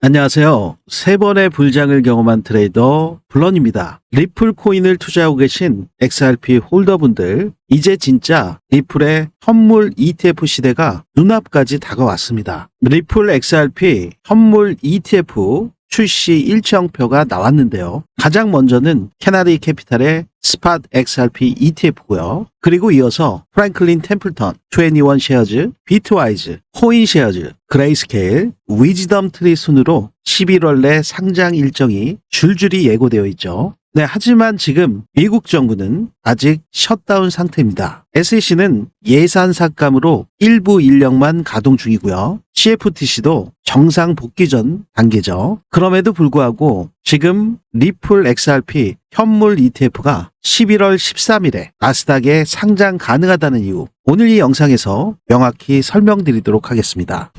안녕하세요. 세 번의 불장을 경험한 트레이더 블런입니다. 리플 코인을 투자하고 계신 XRP 홀더분들, 이제 진짜 리플의 현물 ETF 시대가 눈앞까지 다가왔습니다. 리플 XRP 현물 ETF 출시 일정표가 나왔는데요. 가장 먼저는 캐나리 캐피탈의 스팟 XRP ETF고요. 그리고 이어서 프랭클린 템플턴, 21 쉐어즈, 비트와이즈, 코인 쉐어즈, 그레이스케일, 위즈덤 트리 순으로 11월 내 상장 일정이 줄줄이 예고되어 있죠. 네, 하지만 지금 미국 정부는 아직 셧다운 상태입니다. SEC는 예산 삭감으로 일부 인력만 가동 중이고요. CFTC도 정상 복귀 전 단계죠. 그럼에도 불구하고 지금 리플 XRP 현물 ETF가 11월 13일에 나스닥에 상장 가능하다는 이유, 오늘 이 영상에서 명확히 설명드리도록 하겠습니다.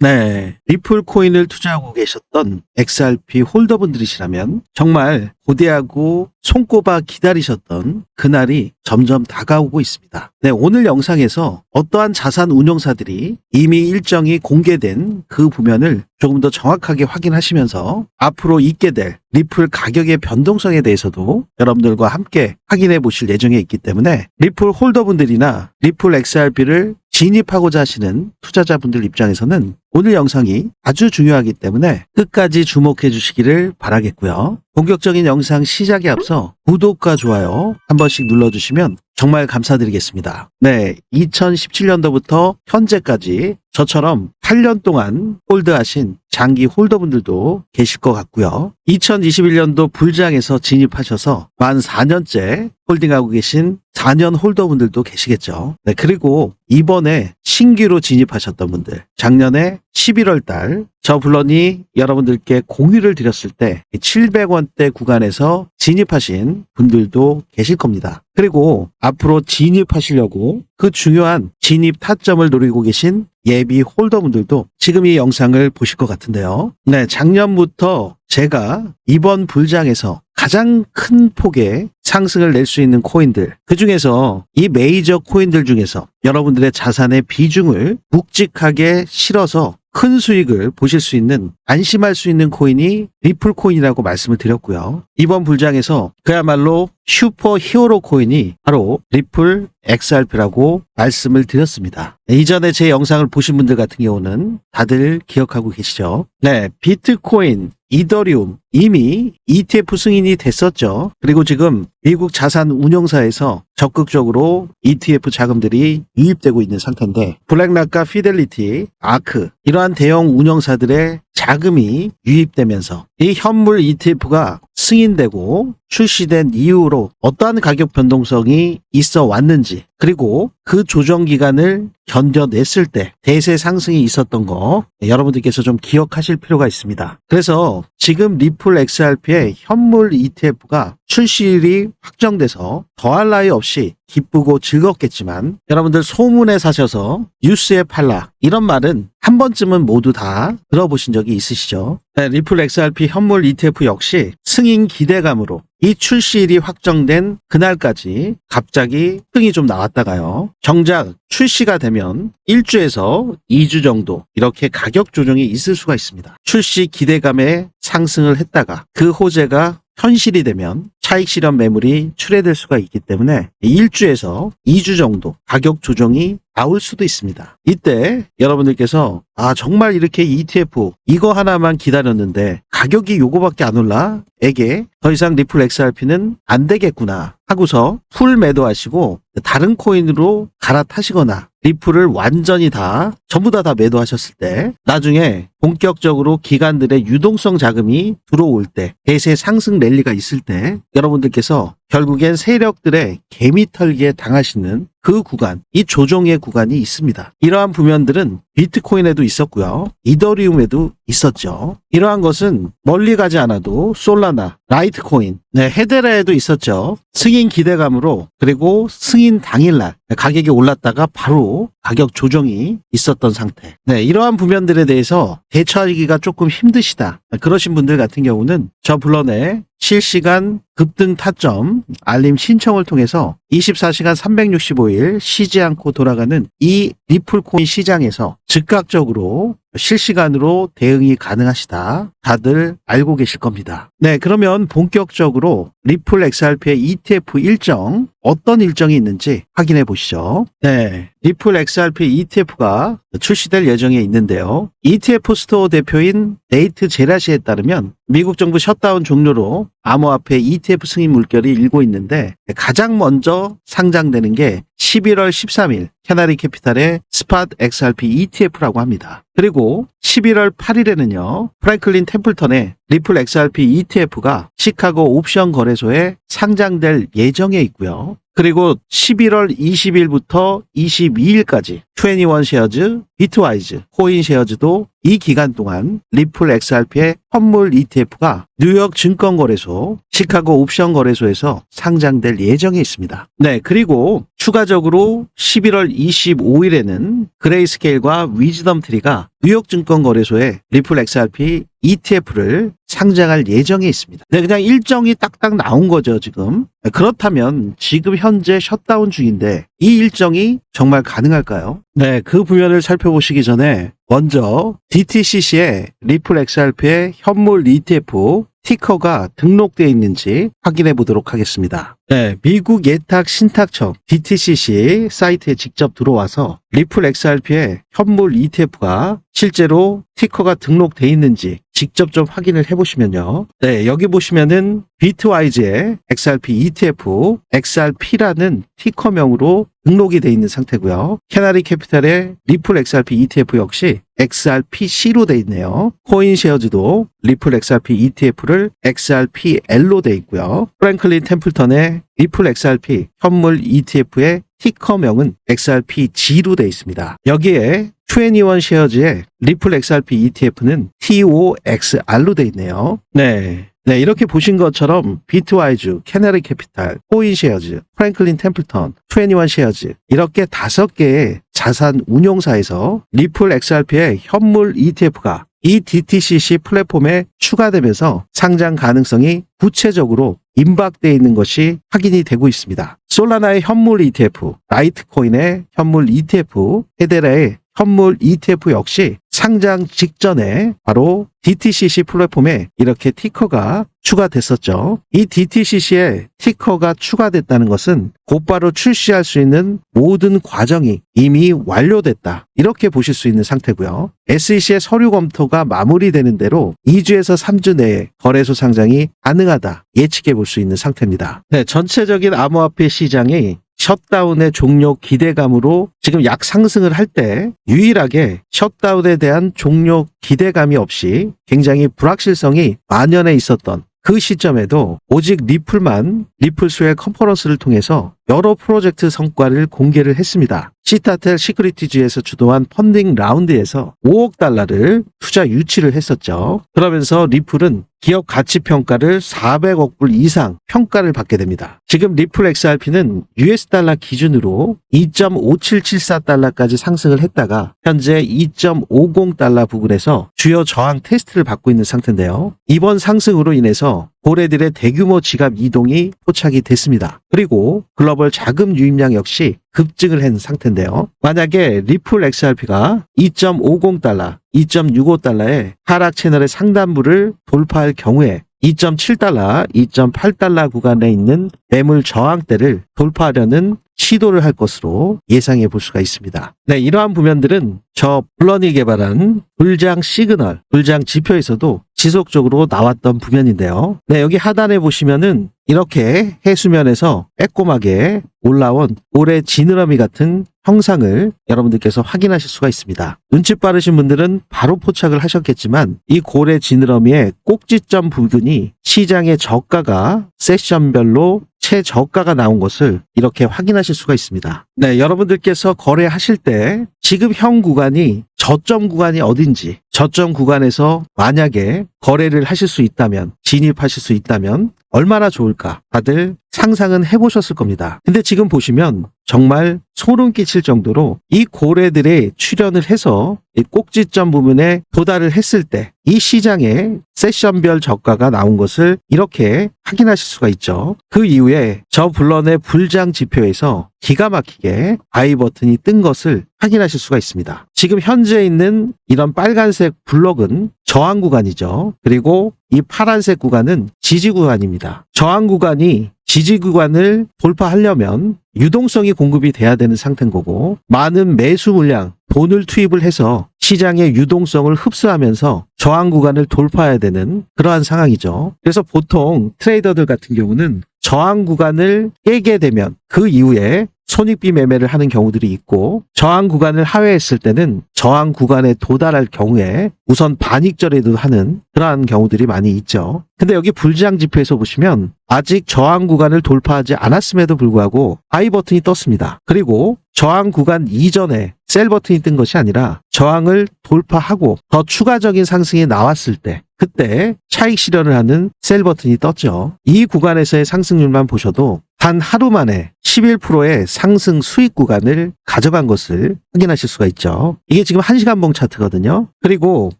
네, 리플 코인을 투자하고 계셨던 XRP 홀더분들이시라면 정말 고대하고 손꼽아 기다리셨던 그날이 점점 다가오고 있습니다. 네, 오늘 영상에서 어떠한 자산 운용사들이 이미 일정이 공개된 그 부면을 조금 더 정확하게 확인하시면서 앞으로 있게 될 리플 가격의 변동성에 대해서도 여러분들과 함께 확인해 보실 예정에 있기 때문에 리플 홀더분들이나 리플 XRP를 진입하고자 하시는 투자자분들 입장에서는 오늘 영상이 아주 중요하기 때문에 끝까지 주목해 주시기를 바라겠고요. 본격적인 영상 시작에 앞서 구독과 좋아요 한 번씩 눌러주시면 정말 감사드리겠습니다. 네, 2017년도부터 현재까지 저처럼 8년 동안 홀드하신 장기 홀더분들도 계실 것 같고요. 2021년도 불장에서 진입하셔서 만 4년째 홀딩하고 계신 4년 홀더분들도 계시겠죠. 네, 그리고 이번에 신규로 진입하셨던 분들, 작년에 11월 달저 블런이 여러분들께 공유를 드렸을 때 700원 대 구간에서 진입하신 분들도 계실 겁니다. 그리고 앞으로 진입하시려고 그 중요한 진입 타점을 노리고 계신 예비 홀더분들도 지금 이 영상을 보실 것 같은데요. 네, 작년부터 제가 이번 불장에서 가장 큰 폭의 상승을 낼 수 있는 코인들, 그 중에서 이 메이저 코인들 중에서 여러분들의 자산의 비중을 묵직하게 실어서 큰 수익을 보실 수 있는 안심할 수 있는 코인이 리플 코인이라고 말씀을 드렸고요. 이번 불장에서 그야말로 슈퍼 히어로 코인이 바로 리플 XRP라고 말씀을 드렸습니다. 네, 이전에 제 영상을 보신 분들 같은 경우는 다들 기억하고 계시죠? 네, 비트코인, 이더리움 이미 ETF 승인이 됐었죠. 그리고 지금 미국 자산 운용사에서 적극적으로 ETF 자금들이 유입되고 있는 상태인데 블랙락과 피델리티, 아크 이러한 대형 운용사들의 자금이 유입되면서 이 현물 ETF가 승인되고 출시된 이후로 어떠한 가격 변동성이 있어 왔는지 그리고 그 조정 기간을 견뎌냈을 때 대세 상승이 있었던 거 여러분들께서 좀 기억하실 필요가 있습니다. 그래서 지금 리플 XRP의 현물 ETF가 출시일이 확정돼서 더할 나위 없이 기쁘고 즐겁겠지만 여러분들 소문에 사셔서 뉴스에 팔라 이런 말은 한 번쯤은 모두 다 들어보신 적이 있으시죠? 네, 리플 XRP 현물 ETF 역시 승인 기대감으로 이 출시일이 확정된 그날까지 갑자기 흥이 좀 나왔다가요. 정작 출시가 되면 1주에서 2주 정도 이렇게 가격 조정이 있을 수가 있습니다. 출시 기대감에 상승을 했다가 그 호재가 현실이 되면 차익 실현 매물이 출회될 수가 있기 때문에 1주에서 2주 정도 가격 조정이 나올 수도 있습니다. 이때 여러분들께서 아 정말 이렇게 ETF 이거 하나만 기다렸는데 가격이 요거밖에 안 올라? 에게 더 이상 리플 XRP는 안 되겠구나 하고서 풀 매도하시고 다른 코인으로 갈아타시거나 리플을 완전히 다 전부 다다 매도하셨을 때 나중에 본격적으로 기관들의 유동성 자금이 들어올 때 대세 상승 랠리가 있을 때 여러분들께서 결국엔 세력들의 개미털기에 당하시는 그 구간, 이 조정의 구간이 있습니다. 이러한 부면들은 비트코인에도 있었고요. 이더리움에도 있었죠. 이러한 것은 멀리 가지 않아도 솔라 솔라나, 라이트코인, 네, 헤데라에도 있었죠. 승인 기대감으로 그리고 승인 당일날 가격이 올랐다가 바로 가격 조정이 있었던 상태. 네, 이러한 부면들에 대해서 대처하기가 조금 힘드시다. 그러신 분들 같은 경우는 저 블런의 실시간 급등 타점 알림 신청을 통해서 24시간 365일 쉬지 않고 돌아가는 이 리플코인 시장에서 즉각적으로 실시간으로 대응이 가능하시다. 다들 알고 계실 겁니다. 네, 그러면 본격적으로 리플 XRP의 ETF 일정 어떤 일정이 있는지 확인해 보시죠. 네, 리플 XRP ETF가 출시될 예정에 있는데요. ETF 스토어 대표인 네이트 제라시에 따르면 미국 정부 셧다운 종료로 암호화폐 ETF 승인 물결이 일고 있는데 가장 먼저 상장되는 게 11월 13일 캐나리 캐피탈의 스팟 XRP ETF라고 합니다. 그리고 11월 8일에는요, 프랭클린 템플턴의 리플 XRP ETF가 시카고 옵션 거래소에 상장될 예정에 있고요. 그리고 11월 20일부터 22일까지 21 쉐어즈, 비트와이즈, 코인 쉐어즈도 이 기간 동안 리플 XRP의 현물 ETF가 뉴욕 증권거래소, 시카고 옵션 거래소에서 상장될 예정에 있습니다. 네, 그리고 추가적으로 11월 25일에는 그레이스케일과 위즈덤 트리가 뉴욕 증권거래소에 리플 XRP ETF를 상장할 예정에 있습니다. 네, 그냥 일정이 딱딱 나온 거죠, 지금. 그렇다면 지금 현재 셧다운 중인데 이 일정이 정말 가능할까요? 네, 그 부면을 살펴보시기 전에 먼저 DTCC의 리플 XRP의 현물 ETF 티커가 등록되어 있는지 확인해 보도록 하겠습니다. 네, 미국 예탁 신탁청 DTCC 사이트에 직접 들어와서 리플 XRP의 현물 ETF가 실제로 티커가 등록되어 있는지 직접 좀 확인을 해보시면요. 네, 여기 보시면은 비트와이즈의 XRP ETF, XRP라는 티커명으로 등록이 되어 있는 상태고요. 캐나리 캐피탈의 리플 XRP ETF 역시 XRPC로 되어 있네요. 코인 쉐어즈도 리플 XRP ETF를 XRPL로 되어 있고요. 프랭클린 템플턴의 리플 XRP 현물 ETF의 티커명은 XRPG로 되어 있습니다. 여기에 21 쉐어즈의 리플 XRP ETF는 TOXR로 되어 있네요. 네. 네, 이렇게 보신 것처럼 비트와이즈, 캐나리 캐피탈, 코인 쉐어즈, 프랭클린 템플턴, 21 쉐어즈 이렇게 다섯 개의 자산 운용사에서 리플 XRP의 현물 ETF가 이 DTCC 플랫폼에 추가되면서 상장 가능성이 구체적으로 임박되어 있는 것이 확인이 되고 있습니다. 솔라나의 현물 ETF, 라이트코인의 현물 ETF, 헤데라의 현물 ETF 역시 상장 직전에 바로 DTCC 플랫폼에 이렇게 티커가 추가됐었죠. 이 DTCC에 티커가 추가됐다는 것은 곧바로 출시할 수 있는 모든 과정이 이미 완료됐다. 이렇게 보실 수 있는 상태고요. SEC의 서류 검토가 마무리되는 대로 2주에서 3주 내에 거래소 상장이 가능하다. 예측해 볼 수 있는 상태입니다. 네, 전체적인 암호화폐 시장이 셧다운의 종료 기대감으로 지금 약 상승을 할 때 유일하게 셧다운에 대한 종료 기대감이 없이 굉장히 불확실성이 만연해 있었던 그 시점에도 오직 리플만 리플 수의 컨퍼런스를 통해서 여러 프로젝트 성과를 공개를 했습니다. 시타텔 시크리티즈에서 주도한 펀딩 라운드에서 5억 달러를 투자 유치를 했었죠. 그러면서 리플은 기업 가치 평가를 400억 불 이상 평가를 받게 됩니다. 지금 리플 XRP는 US 달러 기준으로 2.5774 달러까지 상승을 했다가 현재 2.50 달러 부근에서 주요 저항 테스트를 받고 있는 상태인데요. 이번 상승으로 인해서 고래들의 대규모 지갑 이동이 포착이 됐습니다. 그리고 글로벌 자금 유입량 역시 급증을 한 상태인데요. 만약에 리플 XRP가 2.50달러, 2.65달러의 하락 채널의 상단부를 돌파할 경우에 2.7달러, 2.8달러 구간에 있는 매물 저항대를 돌파하려는 시도를 할 것으로 예상해 볼 수가 있습니다. 네, 이러한 부면들은 저 블런이 개발한 불장 시그널, 불장 지표에서도 지속적으로 나왔던 부면인데요. 네, 여기 하단에 보시면은 이렇게 해수면에서 빼꼼하게 올라온 올해 지느러미 같은 형상을 여러분들께서 확인하실 수가 있습니다. 눈치 빠르신 분들은 바로 포착을 하셨겠지만 이 고래 지느러미의 꼭지점 부분이 시장의 저가가 세션별로 최저가가 나온 것을 이렇게 확인하실 수가 있습니다. 네, 여러분들께서 거래하실 때 지금 형 구간이 저점 구간이 어딘지 저점 구간에서 만약에 거래를 하실 수 있다면 진입하실 수 있다면 얼마나 좋을까 다들 상상은 해보셨을 겁니다. 근데 지금 보시면 정말 소름 끼칠 정도로 이 고래들의 출현을 해서 이 꼭지점 부분에 도달을 했을 때 이 시장에 세션별 저가가 나온 것을 이렇게 확인하실 수가 있죠. 그 이후에 저 블런의 불장 지표에서 기가 막히게 바이 버튼이 뜬 것을 확인하실 수가 있습니다. 지금 현재 있는 이런 빨간색 블럭은 저항 구간이죠. 그리고 이 파란색 구간은 지지 구간입니다. 저항 구간이 지지 구간을 돌파하려면 유동성이 공급이 돼야 되는 상태인 거고 많은 매수 물량 돈을 투입을 해서 시장의 유동성을 흡수하면서 저항 구간을 돌파해야 되는 그러한 상황이죠. 그래서 보통 트레이더들 같은 경우는 저항 구간을 깨게 되면 그 이후에 손익비 매매를 하는 경우들이 있고 저항 구간을 하회했을 때는 저항 구간에 도달할 경우에 우선 반익절에도 하는 그러한 경우들이 많이 있죠. 근데 여기 불장 지표에서 보시면 아직 저항 구간을 돌파하지 않았음에도 불구하고 I 버튼이 떴습니다. 그리고 저항 구간 이전에 셀 버튼이 뜬 것이 아니라 저항을 돌파하고 더 추가적인 상승이 나왔을 때 그때 차익 실현을 하는 셀 버튼이 떴죠. 이 구간에서의 상승률만 보셔도 단 하루 만에 11%의 상승 수익 구간을 가져간 것을 확인하실 수가 있죠. 이게 지금 1시간 봉 차트거든요. 그리고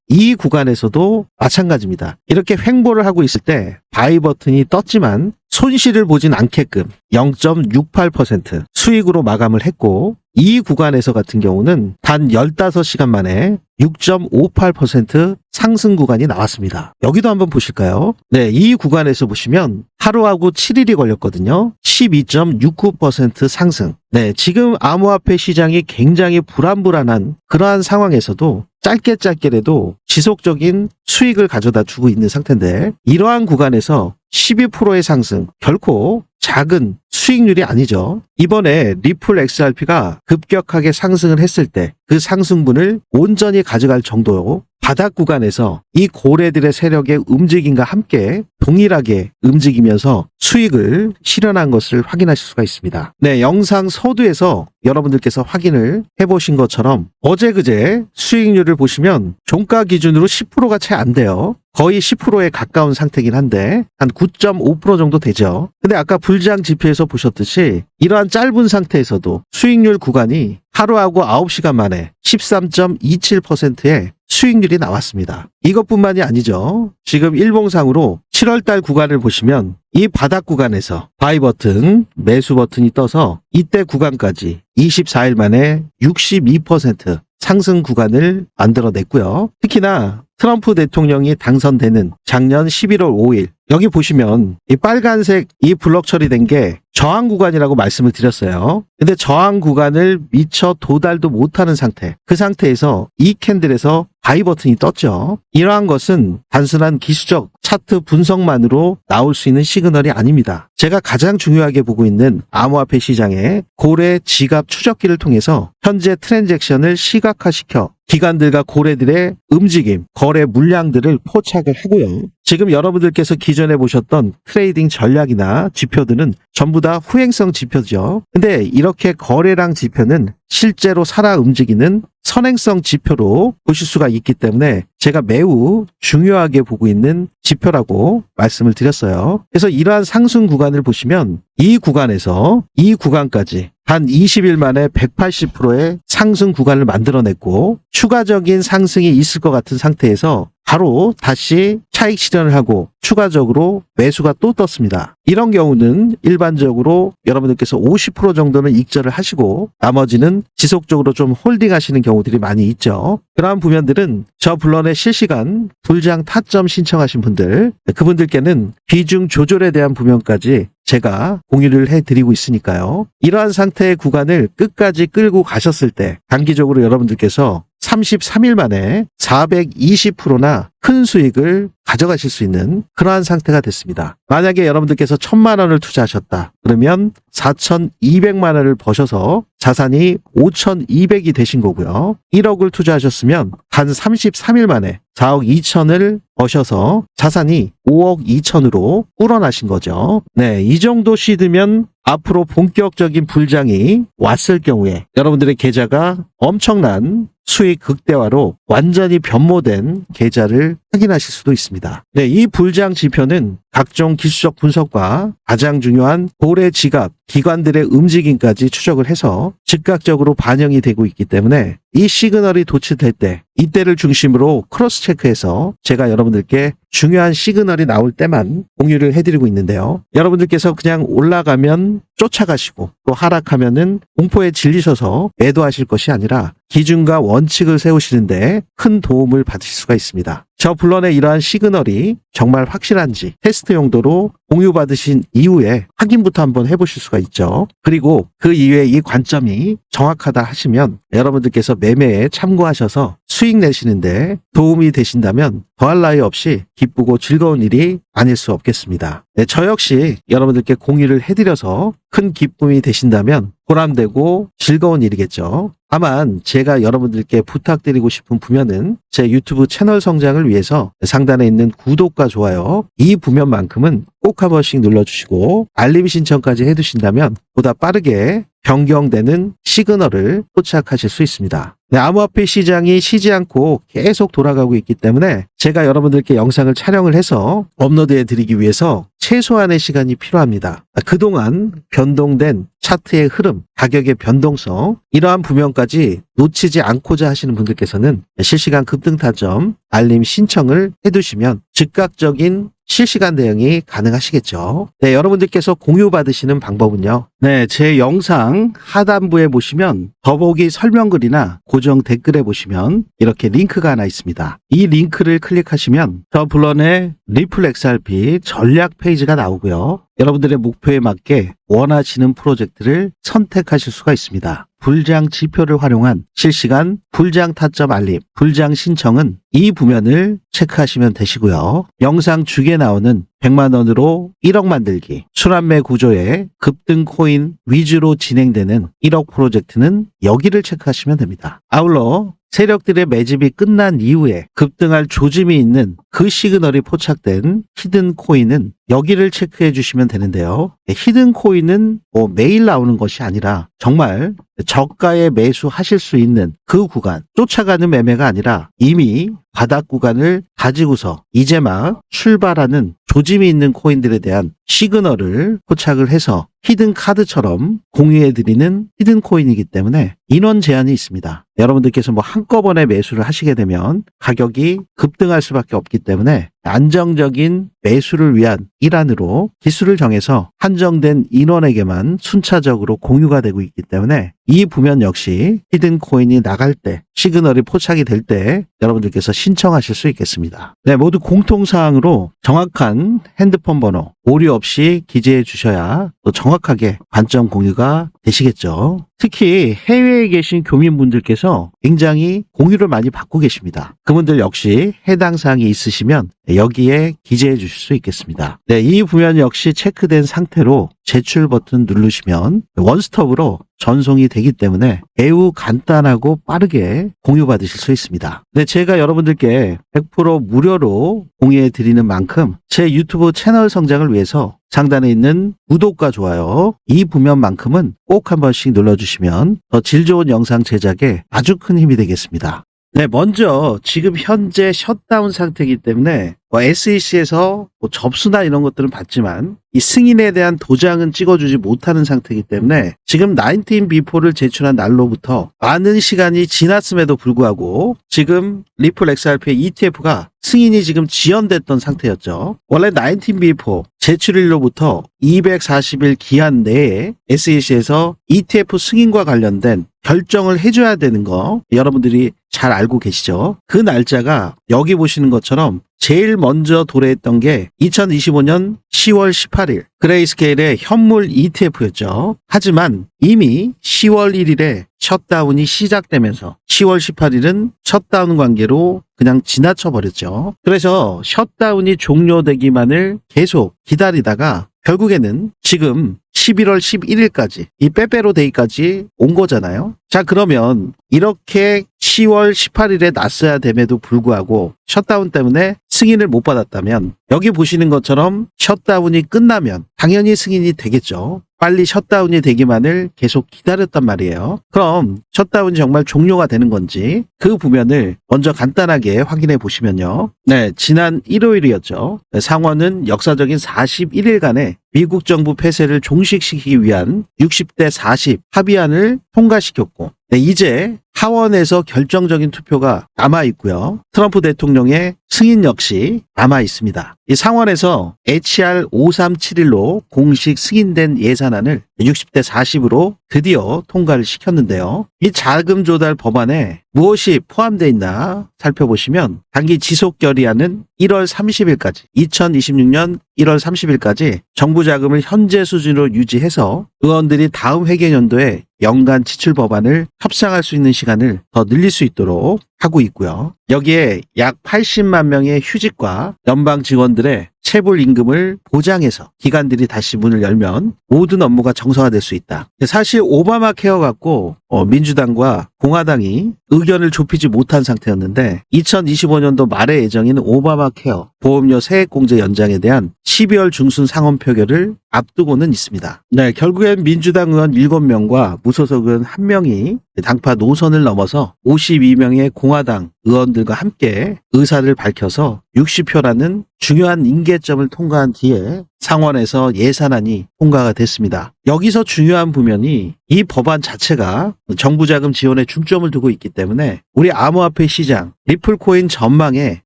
이 구간에서도 마찬가지입니다. 이렇게 횡보를 하고 있을 때 바이 버튼이 떴지만 손실을 보진 않게끔 0.68% 수익으로 마감을 했고 이 구간에서 같은 경우는 단 15시간 만에 6.58% 상승 구간이 나왔습니다. 여기도 한번 보실까요? 네, 이 구간에서 보시면 하루하고 7일이 걸렸거든요. 12.69% 상승. 네, 지금 암호화폐 시장이 굉장히 불안불안한 그러한 상황에서도 짧게 짧게라도 지속적인 수익을 가져다 주고 있는 상태인데 이러한 구간에서 12%의 상승 결코 작은 수익률이 아니죠. 이번에 리플 XRP가 급격하게 상승을 했을 때 그 상승분을 온전히 가져갈 정도로 바닥 구간에서 이 고래들의 세력의 움직임과 함께 동일하게 움직이면서 수익을 실현한 것을 확인하실 수가 있습니다. 네, 영상 서두에서 여러분들께서 확인을 해보신 것처럼 어제 그제 수익률을 보시면 종가 기준으로 10%가 채 안 돼요. 거의 10%에 가까운 상태긴 한데 한 9.5% 정도 되죠. 근데 아까 불장 지표에서 보셨듯이 이러한 짧은 상태에서도 수익률 구간이 하루하고 9시간 만에 13.27%의 수익률이 나왔습니다. 이것뿐만이 아니죠. 지금 일봉상으로 7월달 구간을 보시면 이 바닥 구간에서 바이 버튼, 매수 버튼이 떠서 이때 구간까지 24일 만에 62% 상승 구간을 만들어냈고요. 특히나 트럼프 대통령이 당선되는 작년 11월 5일 여기 보시면 이 빨간색 이 블럭 처리된 게 저항 구간이라고 말씀을 드렸어요. 근데 저항 구간을 미처 도달도 못하는 상태. 그 상태에서 이 캔들에서 바이 버튼이 떴죠. 이러한 것은 단순한 기술적 차트 분석만으로 나올 수 있는 시그널이 아닙니다. 제가 가장 중요하게 보고 있는 암호화폐 시장의 고래 지갑 추적기를 통해서 현재 트랜잭션을 시각화시켜 기관들과 고래들의 움직임, 거래 물량들을 포착을 하고요. 지금 여러분들께서 기존에 보셨던 트레이딩 전략이나 지표들은 전부 다 후행성 지표죠. 근데 이렇게 거래량 지표는 실제로 살아 움직이는 선행성 지표로 보실 수가 있기 때문에 제가 매우 중요하게 보고 있는 지표라고 말씀을 드렸어요. 그래서 이러한 상승 구간을 보시면 이 구간에서 이 구간까지 단 20일 만에 180%의 상승 구간을 만들어냈고 추가적인 상승이 있을 것 같은 상태에서 바로 다시 차익 실현을 하고 추가적으로 매수가 또 떴습니다. 이런 경우는 일반적으로 여러분들께서 50% 정도는 익절을 하시고 나머지는 지속적으로 좀 홀딩 하시는 경우들이 많이 있죠. 그러한 부면들은 저 블런의 실시간 불장 타점 신청하신 분들 그분들께는 비중 조절에 대한 부면까지 제가 공유를 해드리고 있으니까요. 이러한 상태의 구간을 끝까지 끌고 가셨을 때 단기적으로 여러분들께서 33일 만에 420%나 큰 수익을 가져가실 수 있는 그러한 상태가 됐습니다. 만약에 여러분들께서 천만 원을 투자하셨다. 그러면 4,200만 원을 버셔서 자산이 5,200이 되신 거고요. 1억을 투자하셨으면 단 33일 만에 4억 2천을 버셔서 자산이 5억 2천으로 불어나신 거죠. 네, 이 정도 시드면 앞으로 본격적인 불장이 왔을 경우에 여러분들의 계좌가 엄청난 수익 극대화로 완전히 변모된 계좌를 확인하실 수도 있습니다. 네, 이 불장 지표는 각종 기술적 분석과 가장 중요한 고래 지갑, 기관들의 움직임까지 추적을 해서 즉각적으로 반영이 되고 있기 때문에 이 시그널이 도출될 때 이때를 중심으로 크로스 체크해서 제가 여러분들께 중요한 시그널이 나올 때만 공유를 해드리고 있는데요. 여러분들께서 그냥 올라가면 쫓아가시고 또 하락하면은 공포에 질리셔서 매도하실 것이 아니라 기준과 원칙을 세우시는데 큰 도움을 받으실 수가 있습니다. 저 블런의 이러한 시그널이 정말 확실한지 테스트 용도로 공유받으신 이후에 확인부터 한번 해보실 수가 있죠. 그리고 그 이후에 이 관점이 정확하다 하시면 여러분들께서 매매에 참고하셔서 수익 내시는데 도움이 되신다면 더할 나위 없이 기쁘고 즐거운 일이 아닐 수 없겠습니다. 네, 저 역시 여러분들께 공유를 해드려서 큰 기쁨이 되신다면 보람되고 즐거운 일이겠죠. 다만 제가 여러분들께 부탁드리고 싶은 부면은 제 유튜브 채널 성장을 위해서 상단에 있는 구독과 좋아요 이 부면만큼은 꼭 한 번씩 눌러주시고 알림 신청까지 해두신다면 보다 빠르게 변경되는 시그널을 포착하실 수 있습니다. 네, 암호화폐 시장이 쉬지 않고 계속 돌아가고 있기 때문에 제가 여러분들께 영상을 촬영을 해서 업로드해 드리기 위해서 최소한의 시간이 필요합니다. 아, 그동안 변동된 차트의 흐름, 가격의 변동성, 이러한 부면까지 놓치지 않고자 하시는 분들께서는 실시간 급등 타점 알림 신청을 해두시면 즉각적인 실시간 대응이 가능하시겠죠. 네, 여러분들께서 공유 받으시는 방법은요. 네, 제 영상 하단부에 보시면 더보기 설명글이나 고정 댓글에 보시면 이렇게 링크가 하나 있습니다. 이 링크를 클릭하시면 저 블런의 리플 XRP 전략 페이지가 나오고요. 여러분들의 목표에 맞게 원하시는 프로젝트를 선택하실 수가 있습니다. 불장 지표를 활용한 실시간 불장 타점 알림, 불장 신청은 이 부면을 체크하시면 되시고요. 영상 주에 나오는 100만 원으로 1억 만들기, 순환매 구조의 급등 코인 위주로 진행되는 1억 프로젝트는 여기를 체크하시면 됩니다. 아울러 세력들의 매집이 끝난 이후에 급등할 조짐이 있는 그 시그널이 포착된 히든 코인은 여기를 체크해 주시면 되는데요. 히든 코인은 뭐 매일 나오는 것이 아니라 정말 저가에 매수하실 수 있는 그 구간, 쫓아가는 매매가 아니라 이미 바닥 구간을 가지고서 이제 막 출발하는 조짐이 있는 코인들에 대한 시그널을 포착을 해서 히든 카드처럼 공유해 드리는 히든 코인이기 때문에 인원 제한이 있습니다. 여러분들께서 뭐 한꺼번에 매수를 하시게 되면 가격이 급등할 수밖에 없기 때문에 안정적인 매수를 위한 일환으로 기술을 정해서 한정된 인원에게만 순차적으로 공유가 되고 있기 때문에 이 부면 역시 히든 코인이 나갈 때 시그널이 포착이 될 때 여러분들께서 신청하실 수 있겠습니다. 네, 모두 공통사항으로 정확한 핸드폰 번호 오류 없이 기재해 주셔야 또 정확하게 관점 공유가 되시겠죠. 특히 해외에 계신 교민분들께서 굉장히 공유를 많이 받고 계십니다. 그분들 역시 해당 사항이 있으시면 여기에 기재해 주실 수 있겠습니다. 네, 이 부면 역시 체크된 상태로 제출 버튼 누르시면 원스톱으로 전송이 되기 때문에 매우 간단하고 빠르게 공유받으실 수 있습니다. 네, 제가 여러분들께 100% 무료로 공유해 드리는 만큼 제 유튜브 채널 성장을 위해서 상단에 있는 구독과 좋아요 이 부면만큼은 꼭 한 번씩 눌러주시면 더 질 좋은 영상 제작에 아주 큰 힘이 되겠습니다. 네, 먼저 지금 현재 셧다운 상태이기 때문에 뭐 SEC에서 뭐 접수나 이런 것들은 받지만 이 승인에 대한 도장은 찍어주지 못하는 상태이기 때문에 지금 19B4를 제출한 날로부터 많은 시간이 지났음에도 불구하고 지금 리플 XRP의 ETF가 승인이 지금 지연됐던 상태였죠. 원래 19B4 제출일로부터 240일 기한 내에 SEC에서 ETF 승인과 관련된 결정을 해줘야 되는 거 여러분들이 잘 알고 계시죠? 그 날짜가 여기 보시는 것처럼 제일 먼저 도래했던 게 2025년 10월 18일 그레이스케일의 현물 ETF였죠. 하지만 이미 10월 1일에 셧다운이 시작되면서 10월 18일은 셧다운 관계로 그냥 지나쳐 버렸죠. 그래서 셧다운이 종료되기만을 계속 기다리다가 결국에는 지금 11월 11일까지 이 빼빼로 데이까지 온 거잖아요. 자 그러면 이렇게 10월 18일에 났어야 됨에도 불구하고 셧다운 때문에 승인을 못 받았다면 여기 보시는 것처럼 셧다운이 끝나면 당연히 승인이 되겠죠. 빨리 셧다운이 되기만을 계속 기다렸단 말이에요. 그럼 셧다운이 정말 종료가 되는 건지 그 부면을 먼저 간단하게 확인해 보시면요. 네, 지난 일요일이었죠. 네, 상원은 역사적인 41일간의 미국 정부 폐쇄를 종식시키기 위한 60대 40 합의안을 통과시켰고 네, 이제 하원에서 결정적인 투표가 남아 있고요. 트럼프 대통령의 승인 역시 남아 있습니다. 이 상원에서 HR 5371로 공식 승인된 예산안을 60대 40으로 드디어 통과를 시켰는데요. 이 자금 조달 법안에 무엇이 포함되어 있나 살펴보시면 단기 지속 결의안은 1월 30일까지 2026년 1월 30일까지 정부 자금을 현재 수준으로 유지해서 의원들이 다음 회계연도에 연간 지출 법안을 협상할 수 있는 시간을 더 늘릴 수 있도록 하고 있고요. 여기에 약 80만 명의 휴직과 연방 직원들의 체불 임금을 보장해서 기관들이 다시 문을 열면 모든 업무가 정상화될 수 있다. 사실 오바마 케어 갖고 어, 민주당과 공화당이 의견을 좁히지 못한 상태였는데 2025년도 말의 예정인 오바마 케어 보험료 세액 공제 연장에 대한 12월 중순 상원 표결을 앞두고는 있습니다. 네, 결국엔 민주당 의원 7명과 무소속 의원 1명이 당파 노선을 넘어서 52명의 공화당 의원들과 함께 의사를 밝혀서 60표라는 중요한 인계점을 통과한 뒤에 상원에서 예산안이 통과가 됐습니다. 여기서 중요한 부면이 이 법안 자체가 정부 자금 지원에 중점을 두고 있기 때문에 우리 암호화폐 시장, 리플코인 전망에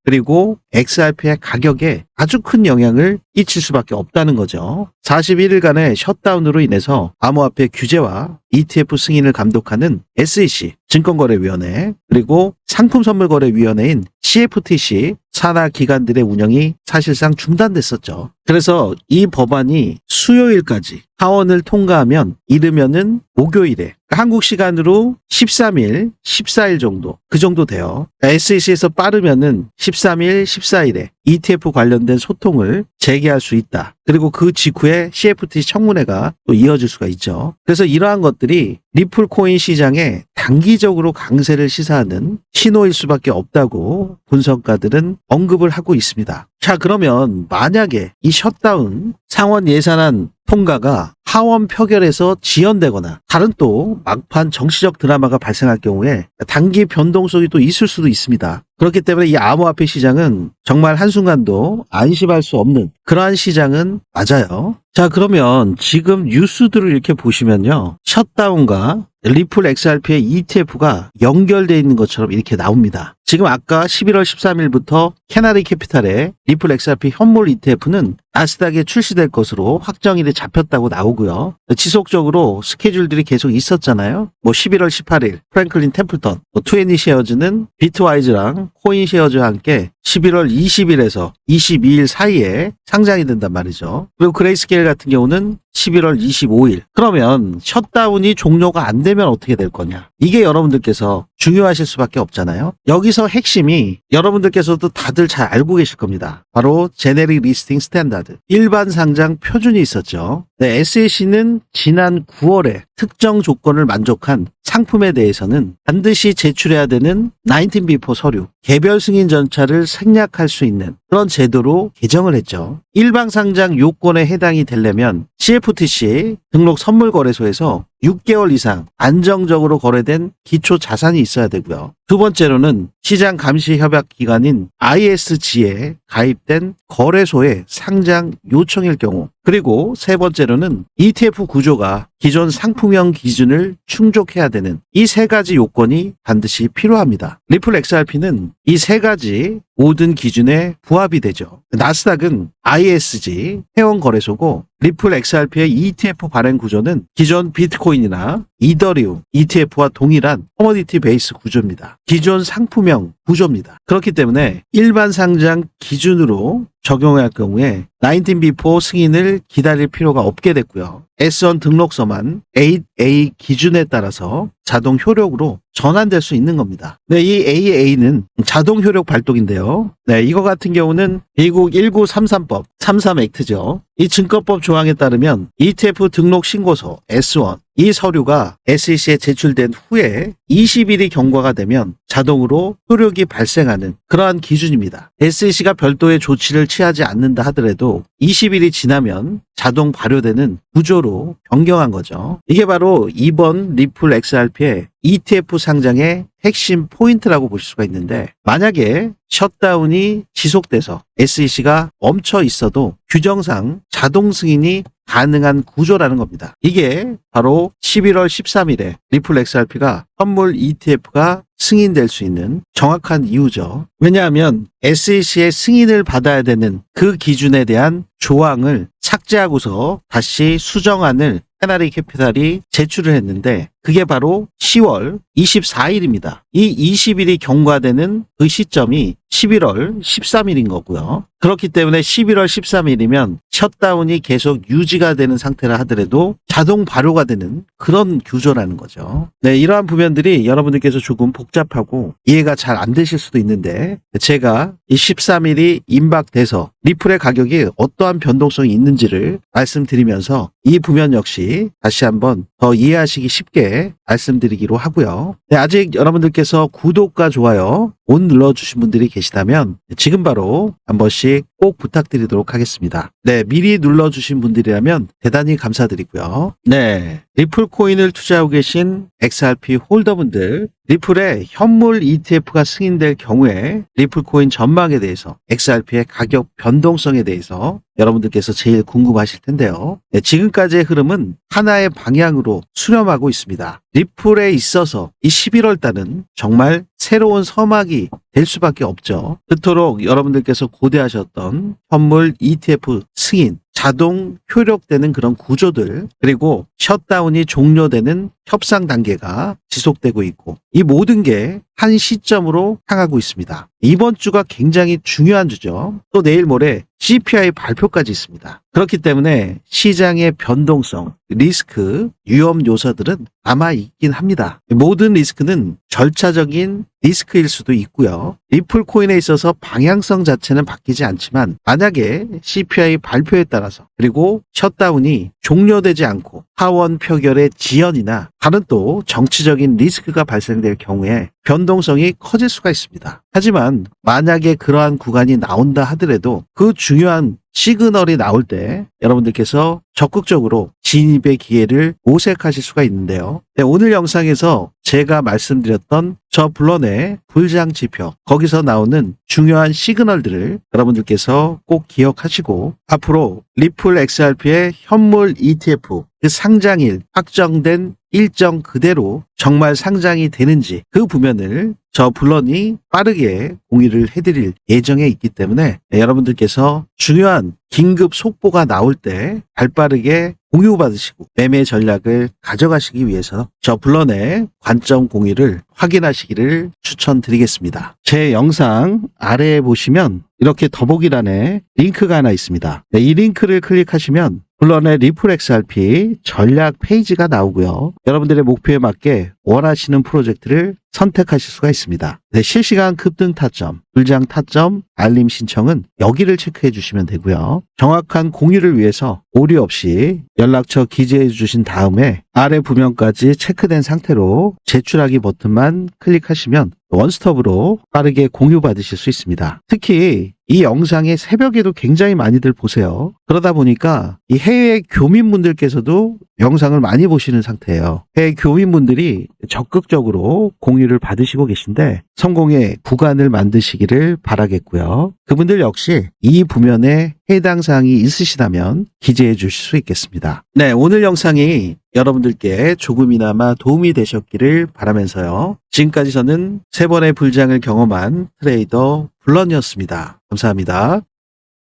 그리고 XRP의 가격에 아주 큰 영향을 끼칠 수밖에 없다는 거죠. 41일간의 셧다운으로 인해서 암호화폐 규제와 ETF 승인을 감독하는 SEC 증권거래위원회 그리고 상품선물거래위원회인 CFTC 산하 기관들의 운영이 사실상 중단됐었죠. 그래서 이 법안이 수요일까지 하원을 통과하면 이르면은 목요일에 그러니까 한국 시간으로 13일, 14일 정도 그 정도 돼요. SEC에서 빠르면은 13일, 14일에 ETF 관련된 소통을 재개할 수 있다. 그리고 그 직후에 CFTC 청문회가 또 이어질 수가 있죠. 그래서 이러한 것들이 리플 코인 시장에 단기적으로 강세를 시사하는 신호일 수밖에 없다고 분석가들은 언급을 하고 있습니다. 자, 그러면 만약에 이 셧다운 상원 예산안 통과가 하원 표결에서 지연되거나 다른 또 막판 정치적 드라마가 발생할 경우에 단기 변동성이 또 있을 수도 있습니다. 그렇기 때문에 이 암호화폐 시장은 정말 한순간도 안심할 수 없는 그러한 시장은 맞아요. 자, 그러면 지금 뉴스들을 이렇게 보시면요. 셧다운과 리플 XRP의 ETF가 연결되어 있는 것처럼 이렇게 나옵니다. 지금 아까 11월 13일부터 캐나리 캐피탈의 리플 XRP 현물 ETF는 나스닥에 출시될 것으로 확정일이 잡혔다고 나오고 요. 지속적으로 스케줄들이 계속 있었잖아요. 뭐 11월 18일 프랭클린 템플턴, 뭐 투애니 쉐어즈는 비트와이즈랑 코인 쉐어즈와 함께 11월 20일에서 22일 사이에 상장이 된단 말이죠. 그리고 그레이스케일 같은 경우는 11월 25일. 그러면 셧다운이 종료가 안 되면 어떻게 될 거냐? 이게 여러분들께서 중요하실 수밖에 없잖아요. 여기서 핵심이 여러분들께서도 다들 잘 알고 계실 겁니다. 바로 제네릭 리스팅 스탠다드. 일반 상장 표준이 있었죠. 네, SEC는 지난 9월에 특정 조건을 만족한 상품에 대해서는 반드시 제출해야 되는 19B4 서류, 개별 승인 절차를 생략할 수 있는 그런 제도로 개정을 했죠. 일방 상장 요건에 해당이 되려면 CFTC 등록 선물 거래소에서 6개월 이상 안정적으로 거래된 기초 자산이 있어야 되고요. 두 번째로는 시장 감시 협약 기관인 ISG에 가입된 거래소의 상장 요청일 경우 그리고 세 번째로는 ETF 구조가 기존 상품형 기준을 충족해야 되는 이 세 가지 요건이 반드시 필요합니다. 리플 XRP는 이 세 가지 모든 기준에 부합이 되죠. 나스닥은 ISG 회원 거래소고 리플 XRP의 ETF 발행 구조는 기존 비트코인이나 이더리움 ETF와 동일한 커머디티 베이스 구조입니다. 기존 상품형 구조입니다. 그렇기 때문에 일반 상장 기준으로 적용할 경우에 19B4 승인을 기다릴 필요가 없게 됐고요. S1 등록서만 8A 기준에 따라서 자동 효력으로 전환될 수 있는 겁니다. 네, 이 AA는 자동 효력 발동인데요. 네, 이거 같은 경우는 미국 1933법 33액트죠. 이 증권법 조항에 따르면 ETF 등록 신고서 S1 이 서류가 SEC에 제출된 후에 20일이 경과가 되면 자동으로 효력이 발생하는 그러한 기준입니다. SEC가 별도의 조치를 취하지 않는다 하더라도 20일이 지나면 자동 발효되는 구조로 변경한 거죠. 이게 바로 이번 리플 XRP의 ETF 상장의 핵심 포인트라고 보실 수가 있는데 만약에 셧다운이 지속돼서 SEC가 멈춰 있어도 규정상 자동 승인이 가능한 구조라는 겁니다. 이게 바로 11월 13일에 리플 XRP가 선물 ETF가 승인될 수 있는 정확한 이유죠. 왜냐하면 SEC의 승인을 받아야 되는 그 기준에 대한 조항을 삭제하고서 다시 수정안을 페나리 캐피탈이 제출을 했는데 그게 바로 10월 24일입니다. 이 20일이 경과되는 그 시점이 11월 13일인 거고요. 그렇기 때문에 11월 13일이면 셧다운이 계속 유지가 되는 상태라 하더라도 자동 발효가 되는 그런 구조라는 거죠. 네, 이러한 부면들이 여러분들께서 조금 복잡하고 이해가 잘 안 되실 수도 있는데 제가 이 13일이 임박돼서 리플의 가격이 어떠한 변동성이 있는지를 말씀드리면서 이 부면 역시 다시 한번 더 이해하시기 쉽게 말씀드리기로 하고요. 네, 아직 여러분들께서 구독과 좋아요 못 눌러주신 분들이 계시다면 지금 바로 한 번씩 꼭 부탁드리도록 하겠습니다. 네, 미리 눌러주신 분들이라면 대단히 감사드리고요. 네, 리플 코인을 투자하고 계신 XRP 홀더분들, 리플의 현물 ETF가 승인될 경우에 리플 코인 전망에 대해서 XRP의 가격 변동성에 대해서 여러분들께서 제일 궁금하실 텐데요. 네, 지금까지의 흐름은 하나의 방향으로 수렴하고 있습니다. 리플에 있어서 이 11월 달은 정말 새로운 서막이 될 수밖에 없죠. 그토록 여러분들께서 고대하셨던 현물 ETF 승인, 자동 효력되는 그런 구조들, 그리고 셧다운이 종료되는 협상 단계가 지속되고 있고, 이 모든 게 한 시점으로 향하고 있습니다. 이번 주가 굉장히 중요한 주죠. 또 내일 모레 CPI 발표까지 있습니다. 그렇기 때문에 시장의 변동성, 리스크, 위험 요소들은 남아 있긴 합니다. 모든 리스크는 절차적인 리스크일 수도 있고요. 리플 코인에 있어서 방향성 자체는 바뀌지 않지만 만약에 CPI 발표에 따라서 그리고 셧다운이 종료되지 않고 하원 표결의 지연이나 다른 또 정치적인 리스크가 발생될 경우에 변동성이 커질 수가 있습니다. 하지만 만약에 그러한 구간이 나온다 하더라도 그 중요한 시그널이 나올 때 여러분들께서 적극적으로 진입의 기회를 모색하실 수가 있는데요. 네, 오늘 영상에서 제가 말씀드렸던 저 블런의 불장 지표 거기서 나오는 중요한 시그널들을 여러분들께서 꼭 기억하시고 앞으로 리플 XRP의 현물 ETF 그 상장일 확정된 일정 그대로 정말 상장이 되는지 그 부면을 저 블런이 빠르게 공유를 해드릴 예정에 있기 때문에 여러분들께서 중요한 긴급 속보가 나올 때 발빠르게 공유받으시고 매매 전략을 가져가시기 위해서 저 블런의 관점 공유를 확인하시기를 추천드리겠습니다. 제 영상 아래에 보시면 이렇게 더보기란에 링크가 하나 있습니다. 네, 이 링크를 클릭하시면 블런의 리플 XRP 전략 페이지가 나오고요. 여러분들의 목표에 맞게 원하시는 프로젝트를 선택하실 수가 있습니다. 네, 실시간 급등 타점, 불장 타점, 알림 신청은 여기를 체크해 주시면 되고요. 정확한 공유를 위해서 오류 없이 연락처 기재해 주신 다음에 아래 부면까지 체크된 상태로 제출하기 버튼만 클릭하시면 원스톱으로 빠르게 공유 받으실 수 있습니다. 특히 이 영상의 새벽에도 굉장히 많이들 보세요. 그러다 보니까 이 해외 교민분들께서도 영상을 많이 보시는 상태예요. 해외 교민분들이 적극적으로 공유를 받으시고 계신데 성공의 구간을 만드시기를 바라겠고요. 그분들 역시 이 부면에 해당 사항이 있으시다면 기재해 주실 수 있겠습니다. 네, 오늘 영상이 여러분들께 조금이나마 도움이 되셨기를 바라면서요. 지금까지 저는 세 번의 불장을 경험한 트레이더 블런이었습니다. 감사합니다.